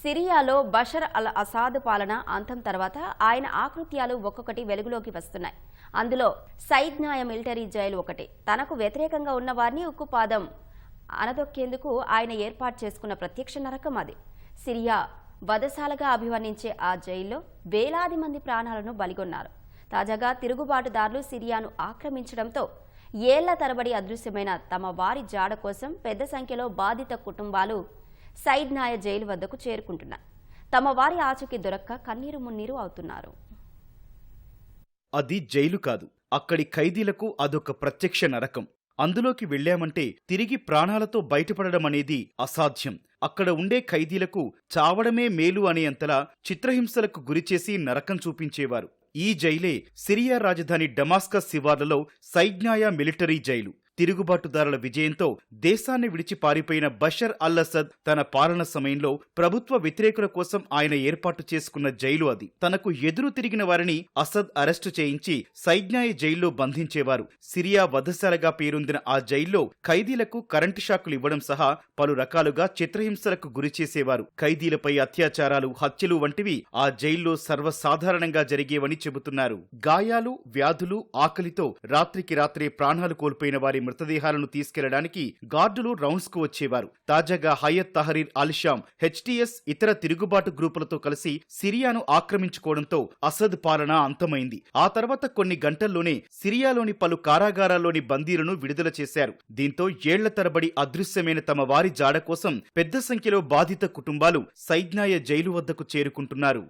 సిరియాలో Bashar al Assad పాలన అంతం తర్వాత ఆయన ఆకృత్యాలు ఒక్కొక్కటి వెలుగులోకి వస్తున్నాయి. అందులో సైద్నాయ మిలిటరీ జైలు ఒకటి. తనకు వ్యతిరేకంగా ఉన్న వారిని ఉక్కుపాదం అనదొక్కేందుకు ఆయన ఏర్పాటు చేసుకున్న ప్రత్యక్ష నరకం అది. సిరియా వధశాలగా అభివర్ణించే ఆ జైల్లో వేలాది మంది ప్రాణాలను బలిగొన్నారు. తాజాగా తిరుగుబాటుదారులు సిరియాను ఆక్రమించడంతో ఏళ్ళ తరబడి అదృశ్యమైన తమ వారి జాడ కోసం పెద్ద సంఖ్యలో బాధిత కుటుంబాలు సైడ్ నాయ జైలు వద్దకు చేరుకుంటున్నారు తమ వారి ఆచకి దొరక్క కన్నీరు మున్నీరు అవుతున్నారు. అది జైలు కాదు. అక్కడి ఖైదీలకు అదొక ప్రత్యక్ష నరకం. అందులోకి వెళ్ళామంటే తిరిగి ప్రాణాలతో బయటపడడం అనేది అసాధ్యం. అక్కడ ఉండే ఖైదీలకు చావడమే మేలు అనేంతలా చిత్రహింసలకు గురిచేసి నరకం చూపించేవారు. ఈ జైలే సిరియా రాజధాని డమాస్కస్ శివార్లలో సైజ్ఞాయ మిలిటరీ జైలు. తిరుగుబాటుదారుల విజయంతో దేశాన్ని విడిచి పారిపోయిన బషర్ అల్ అసద్ తన పాలన సమయంలో ప్రభుత్వ వ్యతిరేకుల కోసం ఆయన ఏర్పాటు చేసుకున్న జైలు అది. తనకు ఎదురు తిరిగిన వారిని అసద్ అరెస్టు చేయించి సైజ్ఞాయ జైల్లో బంధించేవారు. సిరియా వధశాలగా పేరొందిన ఆ జైల్లో ఖైదీలకు కరెంటు షాకులు ఇవ్వడం సహా పలు రకాలుగా చిత్రహింసలకు గురి చేసేవారు. ఖైదీలపై అత్యాచారాలు హత్యలు వంటివి ఆ జైల్లో సర్వసాధారణంగా జరిగేవని చెబుతున్నారు. గాయాలు వ్యాధులు ఆకలితో రాత్రికి రాత్రే ప్రాణాలు కోల్పోయిన వారి మృతదేహాలను తీసుకెళ్ళడానికి గార్డులు రౌండ్స్కు వచ్చేవారు. తాజాగా హయత్ తహరీర్ అల్షాం హెచ్టిఎస్ ఇతర తిరుగుబాటు గ్రూపులతో కలిసి సిరియాను ఆక్రమించుకోవడంతో అసద్ పాలన అంతమైంది. ఆ తర్వాత కొన్ని గంటల్లోనే సిరియాలోని పలు కారాగారాల్లోని బందీలను విడుదల చేశారు. దీంతో ఏళ్ళ తరబడి అదృశ్యమైన తమ వారి జాడ కోసం పెద్ద సంఖ్యలో బాధిత కుటుంబాలు సైజ్ఞాయ జైలు వద్దకు చేరుకుంటున్నారు.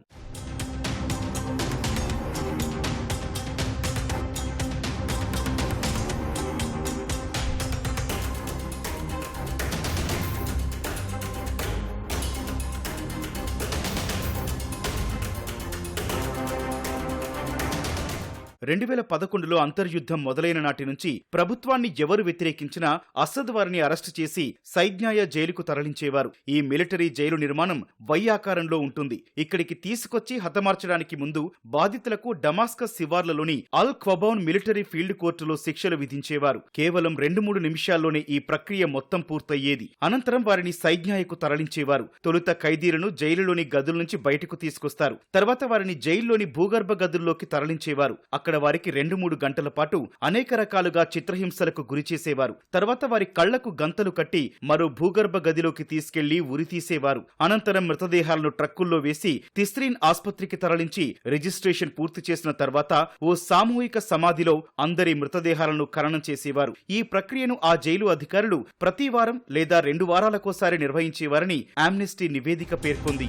రెండు వేల పదకొండులో అంతర్యుద్ధం మొదలైన నాటి నుంచి ప్రభుత్వాన్ని ఎవరు వ్యతిరేకించినా అసద్ వారిని అరెస్టు చేసి సైజ్ఞాయ జైలుకు తరలించేవారు. ఈ మిలిటరీ జైలు నిర్మాణం వై ఆకారంలో ఉంటుంది. ఇక్కడికి తీసుకొచ్చి హతమార్చడానికి ముందు బాధితులకు డమాస్కస్ శివార్లలోని అల్ క్వబౌన్ మిలిటరీ ఫీల్డ్ కోర్టులో శిక్షలు విధించేవారు. కేవలం రెండు మూడు నిమిషాల్లోనే ఈ ప్రక్రియ మొత్తం పూర్తయ్యేది. అనంతరం వారిని సైజ్ఞాయకు తరలించేవారు. తొలుత ఖైదీలను జైలులోని గదుల నుంచి బయటకు తీసుకొస్తారు. తర్వాత వారిని జైల్లోని భూగర్భ గదుల్లోకి తరలించేవారు. అక్కడ వారికి రెండు మూడు గంటల పాటు అనేక రకాలుగా చిత్రహింసలకు గురిచేసేవారు తర్వాత వారి కళ్ళకు గంతలు కట్టి మరో భూగర్భ గదిలోకి తీసుకెళ్ళి ఉరి తీసేవారు. అనంతరం మృతదేహాలను ట్రక్కుల్లో వేసి తిస్రీన్ ఆసుపత్రికి తరలించి రిజిస్ట్రేషన్ పూర్తి చేసిన తర్వాత ఓ సామూహిక సమాధిలో అందరి మృతదేహాలను ఖననం చేసేవారు. ఈ ప్రక్రియను ఆ జైలు అధికారులు ప్రతి వారం లేదా రెండు వారాలకోసారి నిర్వహించేవారని ఆమ్నెస్టీ నివేదిక పేర్కొంది.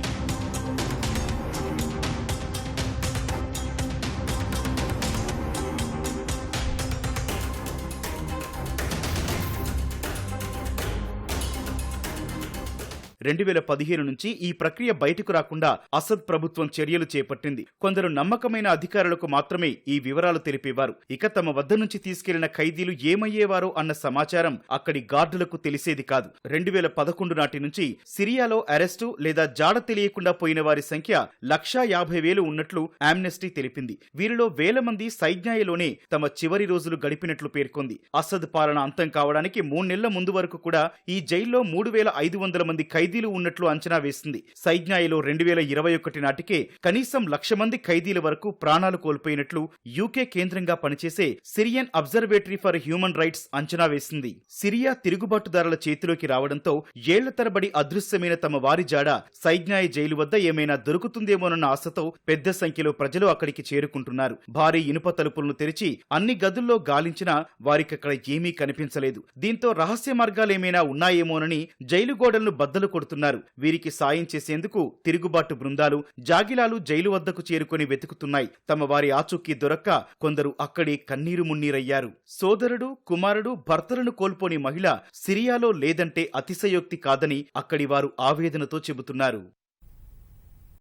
రెండు వేల పదిహేను నుంచి ఈ ప్రక్రియ బయటకు రాకుండా అసద్ ప్రభుత్వం చర్యలు చేపట్టింది. కొందరు నమ్మకమైన అధికారులకు మాత్రమే ఈ వివరాలు తెలిపేవారు. ఇక తమ వద్ద నుంచి తీసుకెళ్ళిన ఖైదీలు ఏమయ్యేవారో అన్న సమాచారం అక్కడి గార్డులకు తెలిసేది కాదు. రెండు వేల పదకొండు నాటి నుంచి సిరియాలో అరెస్టు లేదా జాడ తెలియకుండా పోయిన వారి సంఖ్య లక్షా యాభై వేలు ఉన్నట్లు ఆమ్నెస్టీ తెలిపింది. వీరిలో వేల మంది సైజ్ఞాయలోనే తమ చివరి రోజులు గడిపినట్లు పేర్కొంది. అసద్ పాలన అంతం కావడానికి మూడు నెలల ముందు వరకు కూడా ఈ జైల్లో మూడు వేల ఐదు వందల మంది ఖైదీ ఖైదీలు ఉన్నట్లు అంచనా వేసింది. సైజ్ఞాయిలో రెండు వేల ఇరవై ఒకటి నాటికే కనీసం లక్ష మంది ఖైదీల వరకు ప్రాణాలు కోల్పోయినట్లు యూకే కేంద్రంగా పనిచేసే Syrian observatory for human rights అంచనా వేసింది. సిరియా తిరుగుబాటుదారుల చేతిలోకి రావడంతో ఏళ్ళ తరబడి అదృశ్యమైన తమ వారి జాడ సైజ్ఞాయ జైలు వద్ద ఏమైనా దొరుకుతుందేమోనన్న ఆశతో పెద్ద సంఖ్యలో ప్రజలు అక్కడికి చేరుకుంటున్నారు. భారీ ఇనుప తలుపులను తెరిచి అన్ని గదుల్లో గాలించినా వారికక్కడ ఏమీ కనిపించలేదు. దీంతో రహస్య మార్గాలేమైనా ఉన్నాయేమోనని జైలు గోడలను బద్దలు కొడుతున్నారు వీరికి సాయం చేసేందుకు తిరుగుబాటు బృందాలు జాగిలాలు జైలు వద్దకు చేరుకుని వెతుకుతున్నాయి. తమ వారి ఆచూకీ దొరక్క కొందరు అక్కడే కన్నీరు మున్నీరయ్యారు. సోదరుడు కుమారుడు భర్తలను కోల్పోని మహిళ సిరియాలో లేదంటే అతిశయోక్తి కాదని అక్కడి వారు ఆవేదనతో చెబుతున్నారు.